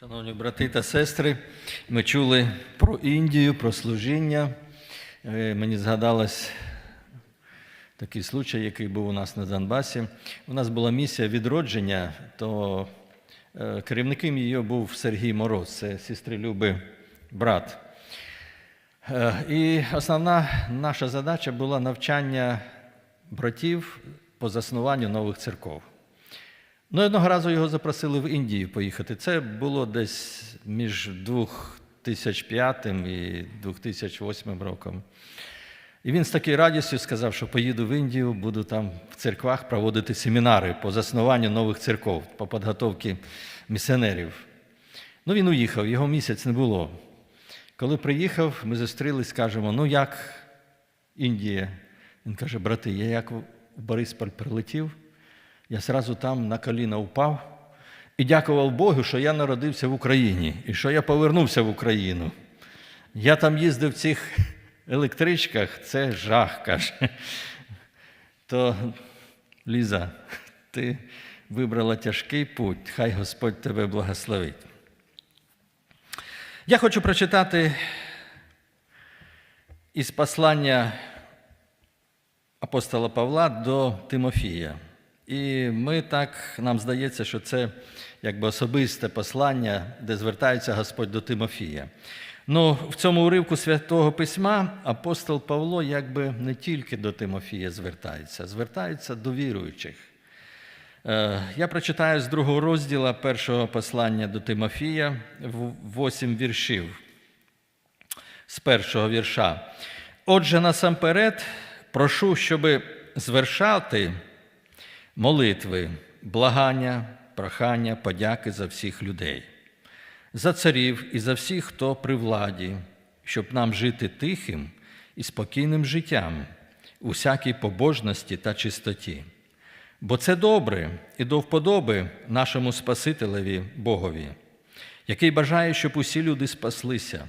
Шановні брати та сестри, ми чули про Індію, про служіння. Е, Мені згадалось такий случай, який був у нас на Донбасі. У нас була місія відродження, то е, керівником її був Сергій Мороз, це сестри Люби брат. Е, І основна наша задача була навчання братів по заснуванню нових церков. Ну, одного разу його запросили в Індію поїхати. Це було десь між 2005 і 2008 роком. І він з такою радістю сказав, що поїду в Індію, буду там в церквах проводити семінари по заснуванню нових церков, по підготовці місіонерів. Ну, він уїхав, його місяць не було. Коли приїхав, ми зустрілись, кажемо, ну як Індія? Він каже, брати, я як в Борисполь прилетів, я сразу там на коліна впав і дякував Богу, що я народився в Україні і що я повернувся в Україну. Я там їздив в цих електричках, це жах, каже. То, Ліза, ти вибрала тяжкий путь, хай Господь тебе благословить. Я хочу прочитати із послання апостола Павла до Тимофія. І ми так, нам здається, що це якби особисте послання, де звертається Господь до Тимофія. Ну, в цьому уривку Святого Письма апостол Павло якби не тільки до Тимофія звертається, звертається до віруючих. Е, Я прочитаю з другого розділу першого послання до Тимофія, восім віршів з першого вірша. Отже, насамперед, прошу, щоб звершати молитви, благання, прохання, подяки за всіх людей, за царів і за всіх, хто при владі, щоб нам жити тихим і спокійним життям у всякій побожності та чистоті. Бо це добре і до вподоби нашому Спасителеві Богові, який бажає, щоб усі люди спаслися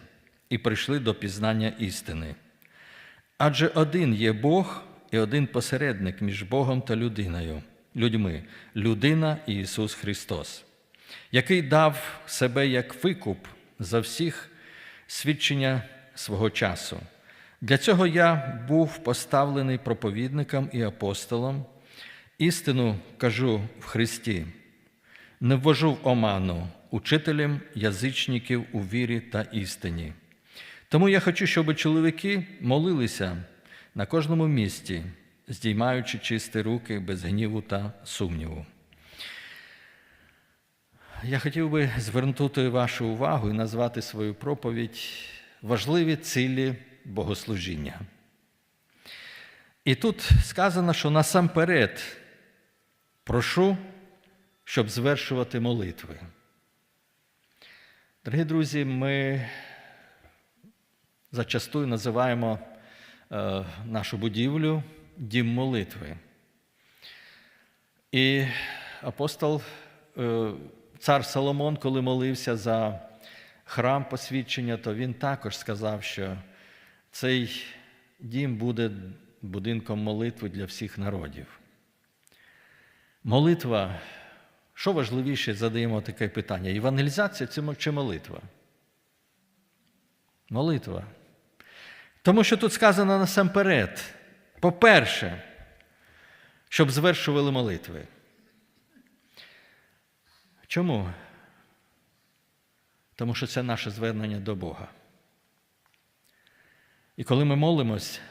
і прийшли до пізнання істини. Адже один є Бог і один посередник між Богом та людиною, людьми, людина Ісус Христос, який дав себе як викуп за всіх свідчення свого часу. Для цього я був поставлений проповідником і апостолом. Істину кажу в Христі, не ввожу в оману учителем язичників у вірі та істині. Тому я хочу, щоб чоловіки молилися на кожному місці, здіймаючи чисті руки без гніву та сумніву. Я хотів би звернути вашу увагу і назвати свою проповідь важливі цілі богослужіння. І тут сказано, що насамперед прошу, щоб звершувати молитви. Дорогі друзі, ми зачастую називаємо е, нашу будівлю дім молитви. І апостол, е, цар Соломон, коли молився за храм посвідчення, то він також сказав, що цей дім буде будинком молитви для всіх народів. Молитва, що важливіше, задаємо таке питання: Євангелізація чи молитва? Молитва. Тому що тут сказано насамперед, по-перше, щоб звершували молитви. Чому? Тому що це наше звернення до Бога. І коли ми молимось,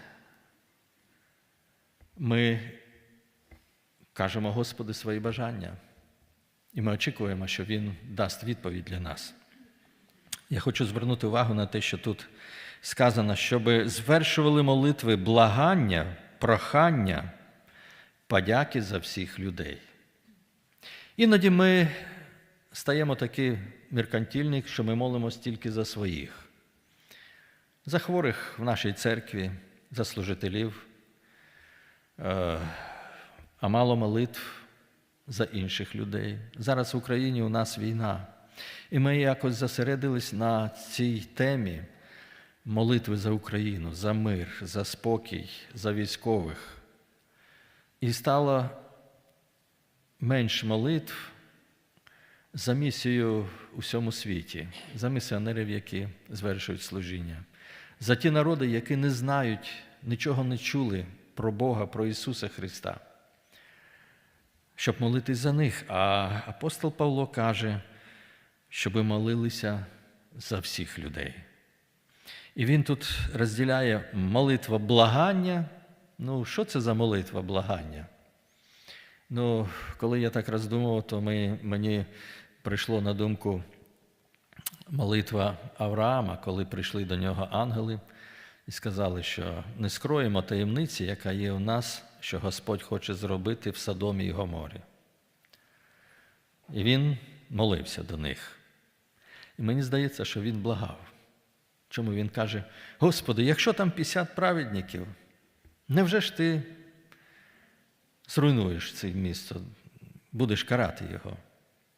ми кажемо Господи свої бажання, і ми очікуємо, що Він дасть відповідь для нас. Я хочу звернути увагу на те, що тут сказано, щоб звершували молитви благання, прохання, подяки за всіх людей. Іноді ми стаємо такі меркантильні, що ми молимось тільки за своїх, за хворих в нашій церкві, за служителів, а мало молитв за інших людей. Зараз в Україні у нас війна. І ми якось зосередились на цій темі молитви за Україну, за мир, за спокій, за військових. І стало менш молитв за місією у всьому світі, за місіонерів, які звершують служіння, за ті народи, які не знають, нічого не чули про Бога, про Ісуса Христа, щоб молитись за них. А апостол Павло каже, щоб молилися за всіх людей. І він тут розділяє молитва благання. Ну, що це за молитва благання? Ну, коли я так роздумував, то ми, мені прийшло на думку молитва Авраама, коли прийшли до нього ангели і сказали, що не скроємо таємниці, яка є у нас, що Господь хоче зробити в Содомі і Гоморі. І він молився до них. І мені здається, що він благав. Чому він каже: Господи, якщо там 50 праведників, невже ж ти зруйнуєш це місто, будеш карати його?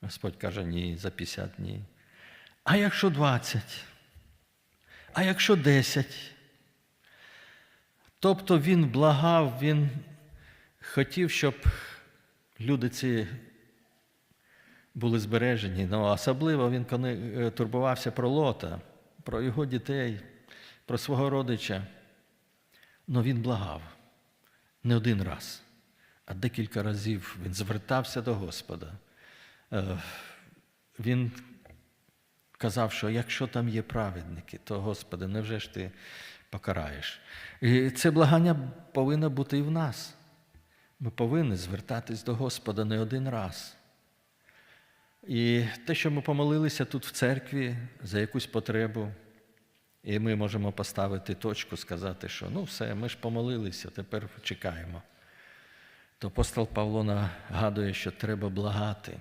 Господь каже, ні, за 50 ні. А якщо 20? А якщо 10? Тобто він благав, він хотів, щоб люди ці були збережені. Ну, особливо він турбувався про лота, про його дітей, про свого родича. Ну він благав не один раз, а декілька разів він звертався до Господа. Е, Він казав, що якщо там є праведники, то Господи, невже ж ти покараєш? І це благання повинно бути і в нас. Ми повинні звертатись до Господа не один раз. І те, що ми помолилися тут в церкві за якусь потребу, і ми можемо поставити точку, сказати, що ну все, ми ж помолилися, тепер чекаємо. То апостол Павло нагадує, що треба благати.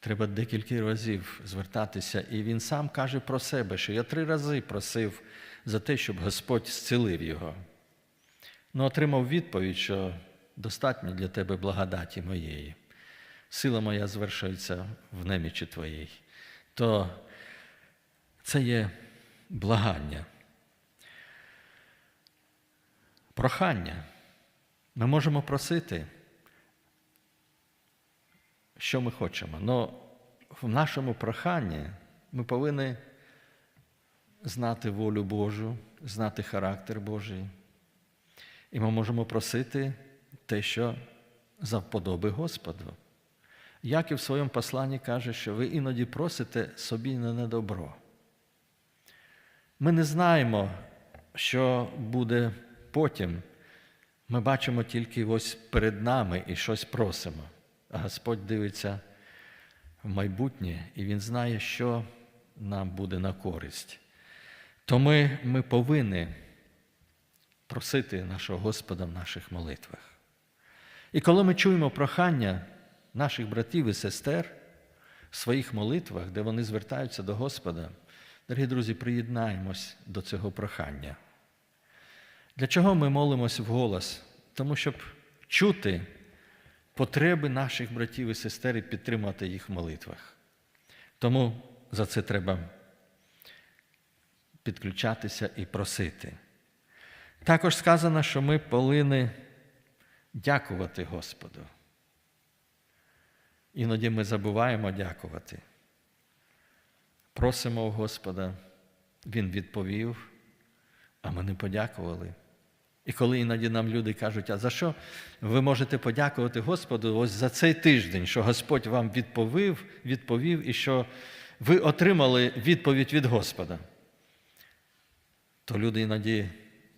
Треба декілька разів звертатися. І він сам каже про себе, що я три рази просив за те, щоб Господь зцілив його. Ну, отримав відповідь, що достатньо для тебе благодаті моєї. Сила моя звершується в немічі твоїй. То це є благання. Прохання. Ми можемо просити, що ми хочемо. Але в нашому проханні ми повинні знати волю Божу, знати характер Божий. І ми можемо просити те, що завподоби Господу. Яків в своєму посланні каже, що ви іноді просите собі на недобро. Ми не знаємо, що буде потім. Ми бачимо тільки ось перед нами і щось просимо. А Господь дивиться в майбутнє, і Він знає, що нам буде на користь. То ми, ми повинні просити нашого Господа в наших молитвах. І коли ми чуємо прохання наших братів і сестер в своїх молитвах, де вони звертаються до Господа, дорогі друзі, приєднаємось до цього прохання. Для чого ми молимося вголос? Тому щоб чути потреби наших братів і сестер і підтримати їх в молитвах. Тому за це треба підключатися і просити. Також сказано, що ми повинні дякувати Господу. Іноді ми забуваємо дякувати. Просимо у Господа, Він відповів, а ми не подякували. І коли іноді нам люди кажуть, а за що ви можете подякувати Господу ось за цей тиждень, що Господь вам відповів, відповів і що ви отримали відповідь від Господа, то люди іноді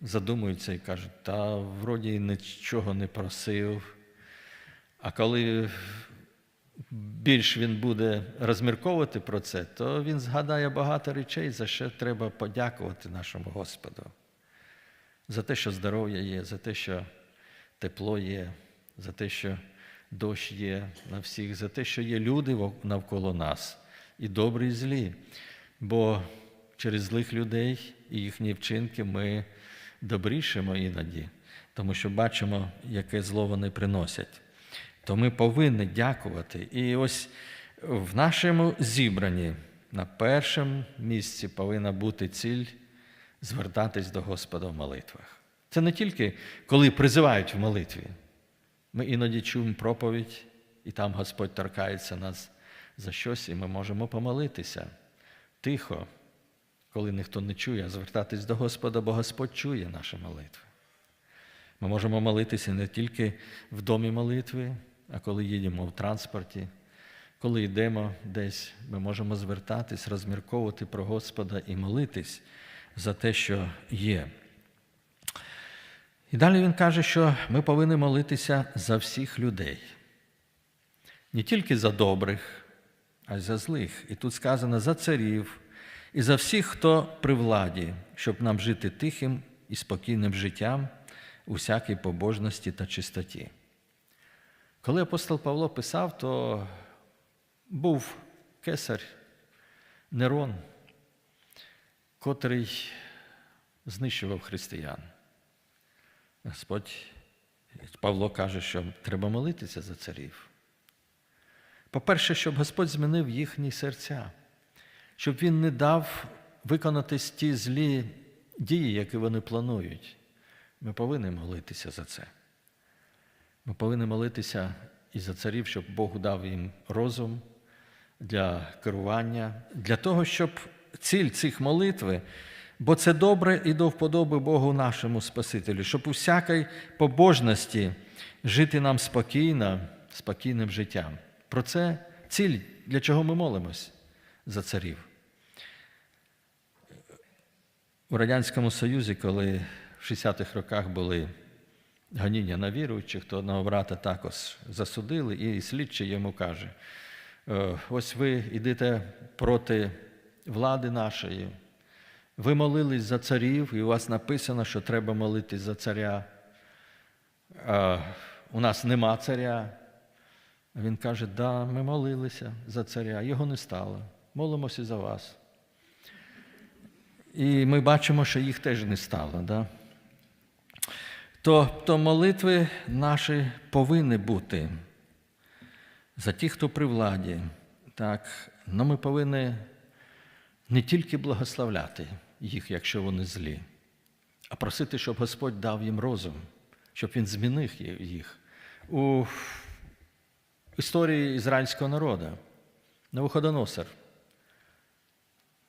задумуються і кажуть, та вроді нічого не просив. А коли більш він буде розмірковувати про це, то він згадає багато речей, за що треба подякувати нашому Господу. За те, що здоров'я є, за те, що тепло є, за те, що дощ є на всіх, за те, що є люди навколо нас, і добрі, і злі. Бо через злих людей і їхні вчинки ми добрішимо іноді, тому що бачимо, яке зло вони приносять. То ми повинні дякувати. І ось в нашому зібранні на першому місці повинна бути ціль звертатись до Господа в молитвах. Це не тільки коли призивають в молитві. Ми іноді чуємо проповідь, і там Господь торкається нас за щось, і ми можемо помолитися тихо, коли ніхто не чує, а звертатись до Господа, бо Господь чує наші молитви. Ми можемо молитися не тільки в домі молитви, а коли їдемо в транспорті, коли йдемо десь, ми можемо звертатись, розмірковувати про Господа і молитись за те, що є. І далі він каже, що ми повинні молитися за всіх людей. Не тільки за добрих, а й за злих. І тут сказано за царів і за всіх, хто при владі, щоб нам жити тихим і спокійним життям у всякій побожності та чистоті. Коли апостол Павло писав, то був кесар Нерон, котрий знищував християн. Господь Павло каже, що треба молитися за царів. По-перше, щоб Господь змінив їхні серця, щоб Він не дав виконатись ті злі дії, які вони планують. Ми повинні молитися за це. Ми повинні молитися і за царів, щоб Бог дав їм розум для керування, для того, щоб ціль цих молитви, бо це добре і до вподоби Богу нашому Спасителю, щоб у всякій побожності жити нам спокійно, спокійним життям. Про це ціль, для чого ми молимось за царів. У Радянському Союзі, коли в 60-х роках були гоніння на віруючих, то одного брата також засудили, і слідчий йому каже: «Е, ось ви йдете проти влади нашої, ви молились за царів, і у вас написано, що треба молитись за царя. У нас нема царя. Він каже, да, ми молилися за царя, його не стало. Молимося за вас. І ми бачимо, що їх теж не стало. Да? То, то молитви наші повинні бути за тих, хто при владі. Так, Но ми повинні не тільки благословляти їх, якщо вони злі, а просити, щоб Господь дав їм розум, щоб Він змінив їх. У історії ізраїльського народу Навуходоносор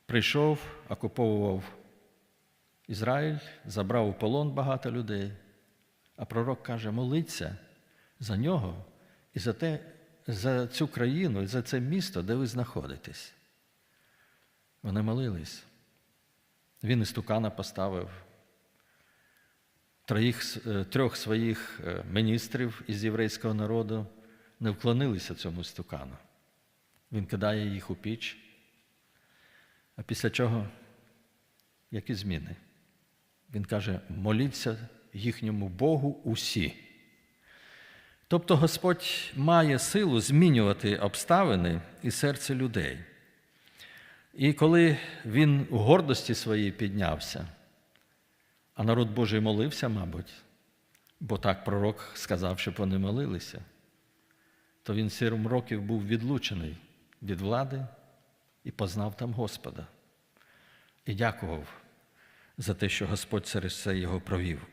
прийшов, окуповував Ізраїль, забрав у полон багато людей. А пророк каже: молиться за нього і за те, за цю країну, і за це місто, де ви знаходитесь. Вони молились. Він істукана поставив троїх, трьох своїх міністрів із єврейського народу не вклонилися цьому істукану. Він кидає їх у піч. А після чого які зміни? Він каже: моліться їхньому Богу усі. Тобто Господь має силу змінювати обставини і серце людей. І коли він у гордості своїй піднявся, а народ Божий молився, мабуть, бо так пророк сказав, щоб вони молилися, то він сім років був відлучений від влади і познав там Господа. І дякував за те, що Господь через це його провів.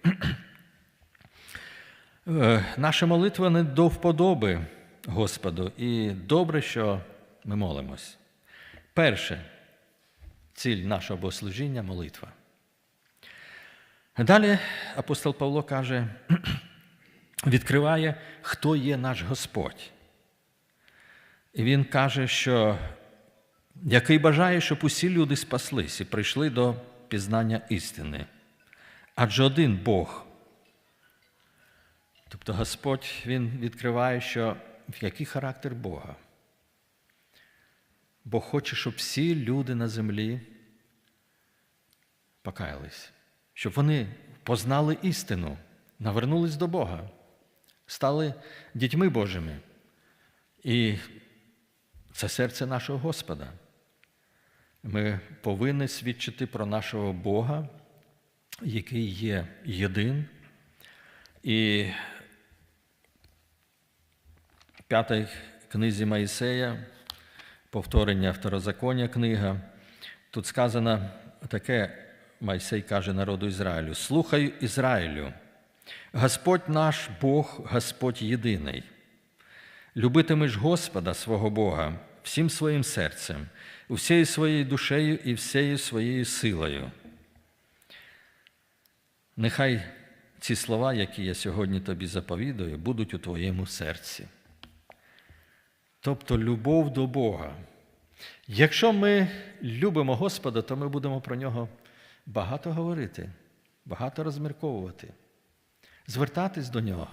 Наша молитва не до вподоби Господу, і добре, що ми молимось. Перше, ціль нашого богослужіння молитва. Далі апостол Павло каже, відкриває, хто є наш Господь. І він каже, що який бажає, щоб усі люди спаслись і прийшли до пізнання істини. Адже один Бог. Тобто Господь Він відкриває, що який характер Бога. Бог хоче, щоб всі люди на землі покаялись, щоб вони познали істину, навернулись до Бога, стали дітьми Божими. І це серце нашого Господа. Ми повинні свідчити про нашого Бога, який є єдин. І в п'ятій книзі Моїсея, повторення второзаконня книга, тут сказано таке, Майсей каже народу Ізраїлю: Слухай Ізраїлю, Господь наш Бог, Господь єдиний. Любитимеш Господа свого Бога всім своїм серцем, усією своєю душею і всією своєю силою. Нехай ці слова, які я сьогодні тобі заповідую, будуть у твоєму серці. Тобто любов до Бога. Якщо ми любимо Господа, то ми будемо про нього багато говорити, багато розмірковувати, звертатись до нього,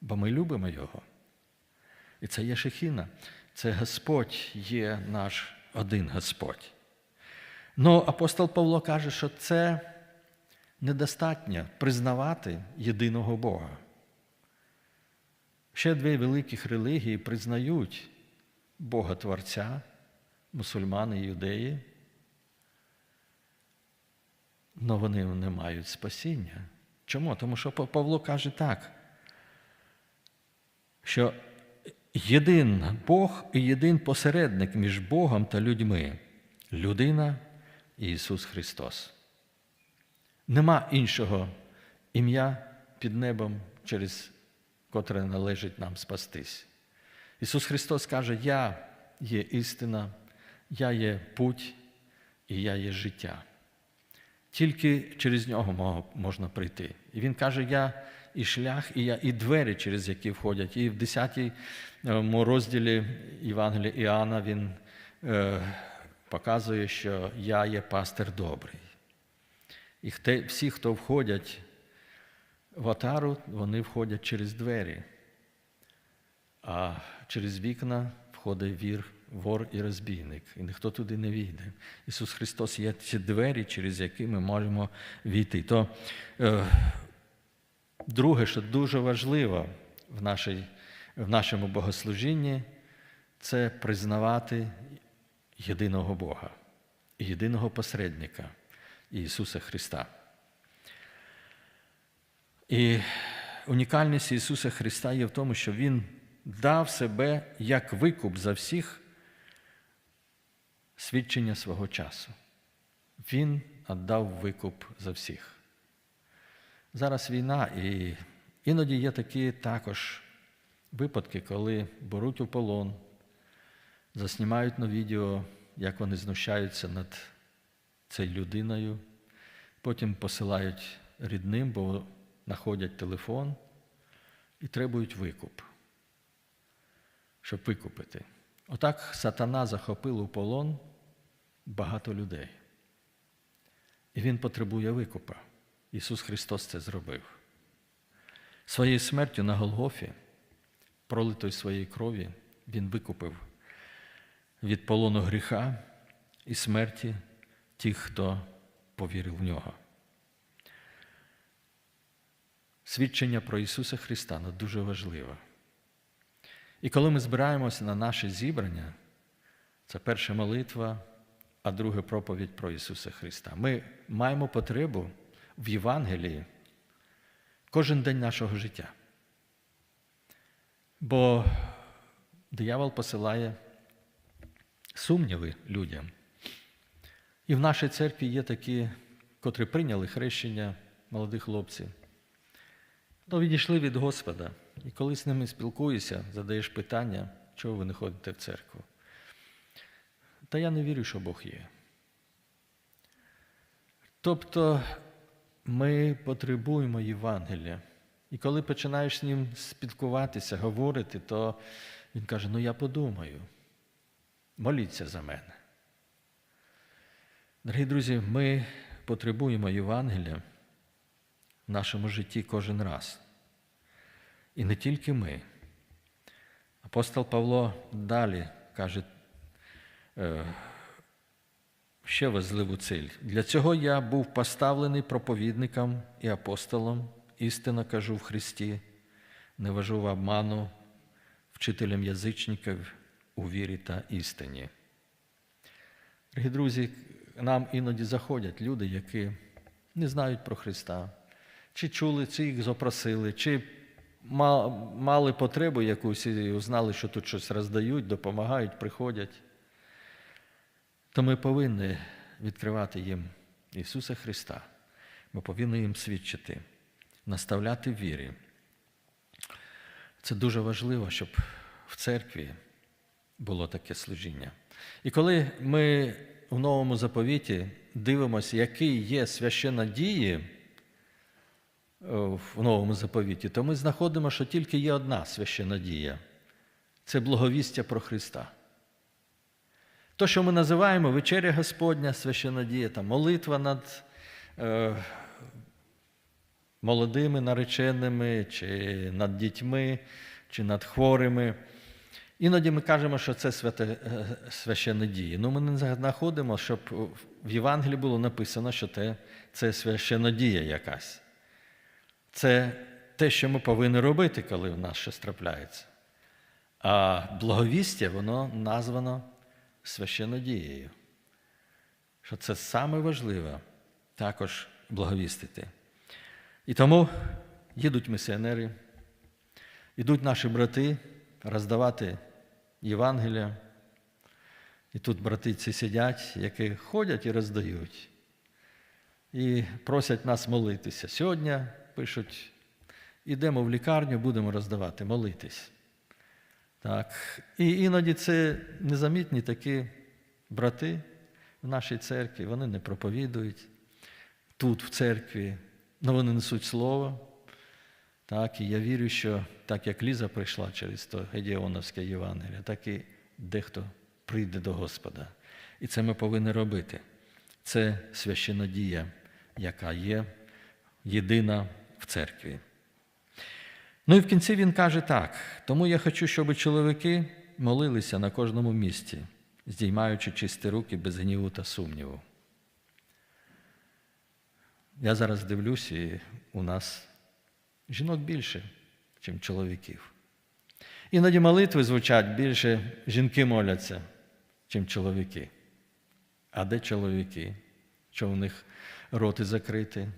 бо ми любимо Його. І це є шехіна, це Господь є наш один Господь. Ну, апостол Павло каже, що це недостатньо признавати єдиного Бога. Ще дві великих релігії признають Бога Творця, мусульмани і юдеї, але вони не мають спасіння. Чому? Тому що Павло каже так, що єдин Бог і єдин посередник між Богом та людьми людина Ісус Христос. Нема іншого ім'я під небом, через котре належить нам спастись. Ісус Христос каже, Я є істина, я є путь і я є життя. Тільки через нього можна прийти. І Він каже, я і шлях, і я, і двері, через які входять. І в 10 розділі Євангелія Іоанна він е, показує, що я є пастир добрий. І всі, хто входять в отару, вони входять через двері, а через вікна входить вір, вор і розбійник, і ніхто туди не війде. Ісус Христос є ці двері, через які ми можемо війти. То е, друге, що дуже важливо в, нашій, в нашому богослужінні, це признавати єдиного Бога єдиного посередника. Ісуса Христа. І унікальність Ісуса Христа є в тому, що Він дав себе як викуп за всіх свідчення свого часу. Він віддав викуп за всіх. Зараз війна, і іноді є такі також випадки, коли беруть у полон, заснімають на відео, як вони знущаються над цією людиною, потім посилають рідним, бо знаходять телефон і требують викуп, щоб викупити. Отак сатана захопив у полон багато людей. І він потребує викупа. Ісус Христос це зробив. Своєю смертю на Голгофі, пролитою своєї крові, Він викупив від полону гріха і смерті тих, хто повірив в нього. Свідчення про Ісуса Христа ну, дуже важливо. І коли ми збираємося на наше зібрання, це перша молитва, а друга проповідь про Ісуса Христа. Ми маємо потребу в Євангелії кожен день нашого життя. Бо диявол посилає сумніви людям. І в нашій церкві є такі, котрі прийняли хрещення, молоді хлопці, то відійшли від Господа. І коли з ними спілкуєшся, задаєш питання, чого ви не ходите в церкву. Та я не вірю, що Бог є. Тобто ми потребуємо Євангелія. І коли починаєш з ним спілкуватися, говорити, то він каже: ну я подумаю, моліться за мене. Дорогі друзі, ми потребуємо Євангелія в нашому житті кожен раз. І не тільки ми. Апостол Павло далі каже ще важливу ціль. Для цього я був поставлений проповідником і апостолом, істинно кажу в Христі, не вожу в обману, вчителем язичників у вірі та істині. Дорогі друзі, нам іноді заходять люди, які не знають про Христа, чи чули, чи їх запросили, чи мали потребу якусь і узнали, що тут щось роздають, допомагають, приходять. То ми повинні відкривати їм Ісуса Христа. Ми повинні їм свідчити, наставляти в вірі. Це дуже важливо, щоб в церкві було таке служіння. І коли ми в новому заповіті дивимося, які є священнодії е, в новому заповіті, то ми знаходимо, що тільки є одна священодія це благовістя про Христа. То, що ми називаємо вечеря Господня, священодія, там, молитва над е, молодими нареченими, чи над дітьми, чи над хворими. Іноді ми кажемо, що це святе, е, священнодії. Ну, ми не знаходимо, щоб в Євангелії було написано, що це, це священодія якась. Це те, що ми повинні робити, коли в нас щось трапляється. А благовістя, воно названо священодією. Що це саме важливе також благовістити. І тому їдуть місіонери, йдуть наші брати роздавати Євангелія. І тут брати ці сидять, які ходять і роздають. І просять нас молитися. Сьогодні пишуть, ідемо в лікарню, будемо роздавати, молитись. Так. І іноді це незамітні такі брати в нашій церкві, вони не проповідують тут, в церкві, але вони несуть слово. Так, і я вірю, що так як Ліза прийшла через то Гедіоновське Євангеліє, так і дехто прийде до Господа. І це ми повинні робити. Це священодія, яка є єдина в церкві. Ну і в кінці він каже так: тому я хочу, щоб чоловіки молилися на кожному місці, здіймаючи чисті руки без гніву та сумніву. Я зараз дивлюсь, і у нас жінок більше, ніж чоловіків. Іноді молитви звучать більше жінки моляться, ніж чоловіки. А де чоловіки? Чого в них роти закриті?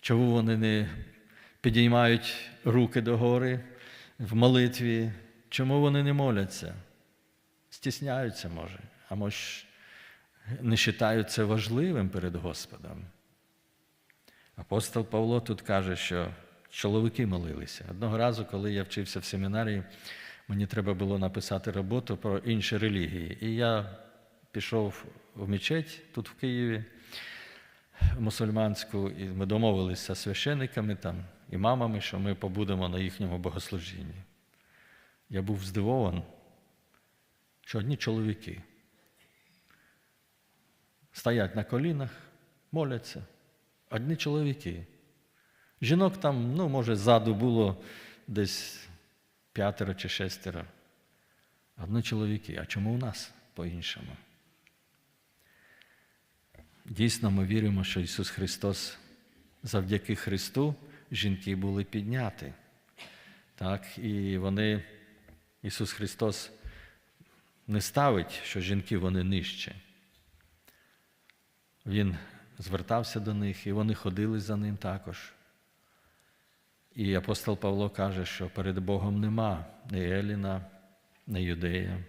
Чому вони не підіймають руки догори в молитві? Чому вони не моляться? Стісняються, може, а може, не вважають це важливим перед Господом. Апостол Павло тут каже, що чоловіки молилися. Одного разу, коли я вчився в семінарії, мені треба було написати роботу про інші релігії. І я пішов в мечеть тут в Києві, мусульманську, і ми домовилися з священниками там, і мамами, що ми побудемо на їхньому богослужінні. Я був здивований, що одні чоловіки стоять на колінах, моляться, одні чоловіки. Жінок там, ну, може, ззаду було десь п'ятеро чи шестеро. Одні чоловіки. А чому у нас по-іншому? Дійсно, ми віримо, що Ісус Христос завдяки Христу жінки були підняті. Так, І вони, Ісус Христос не ставить, що жінки вони нижче. Він звертався до них, і вони ходили за ним також. І апостол Павло каже, що перед Богом нема ні Еліна, ні юдея,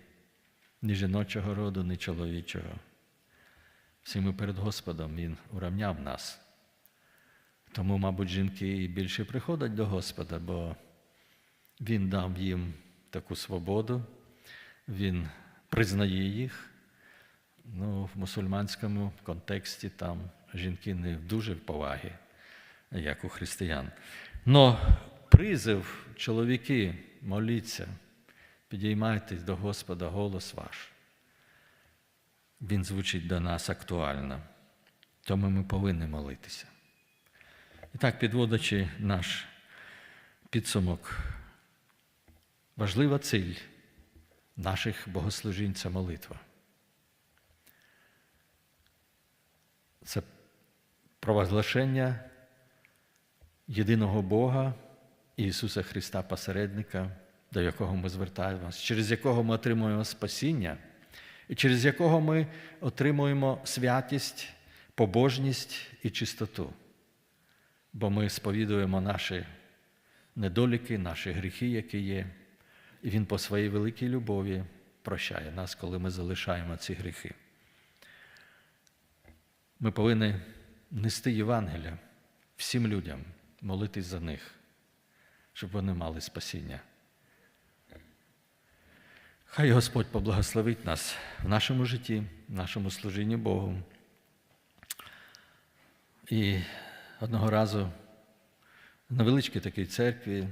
ні жіночого роду, ні чоловічого. Всі ми перед Господом Він уравняв нас. Тому, мабуть, жінки більше приходять до Господа, бо Він дав їм таку свободу, Він признає їх. Ну, В мусульманському контексті там жінки не дуже в повагі, як у християн. Но призив, чоловіки, моліться, підіймайтесь до Господа голос ваш. Він звучить до нас актуально, тому ми повинні молитися. І так, підводячи наш підсумок, важлива ціль наших богослужінь це молитва. Це провозглашення єдиного Бога Ісуса Христа посередника, до якого ми звертаємося, через якого ми отримуємо спасіння, через якого ми отримуємо святість, побожність і чистоту. Бо ми сповідуємо наші недоліки, наші гріхи, які є, і Він по своїй великій любові прощає нас, коли ми залишаємо ці гріхи. Ми повинні нести Євангелія всім людям, молитись за них, щоб вони мали спасіння. Хай Господь поблагословить нас в нашому житті, в нашому служінні Богу. І одного разу в невеличкій такій церкві,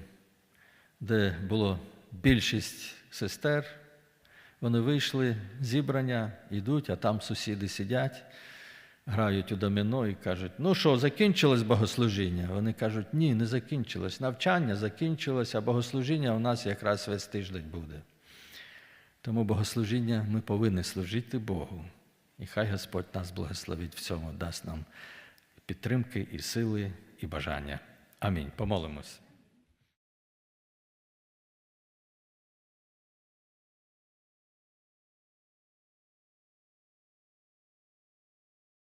де було більшість сестер, вони вийшли, зібрання, йдуть, а там сусіди сидять, грають у доміно і кажуть: ну що, закінчилось богослужіння? Вони кажуть, ні, не закінчилось. Навчання закінчилось, а богослужіння у нас якраз весь тиждень буде. Тому богослужіння ми повинні служити Богу. І хай Господь нас благословить в цьому, дасть нам підтримки і сили, і бажання. Амінь. Помолимось.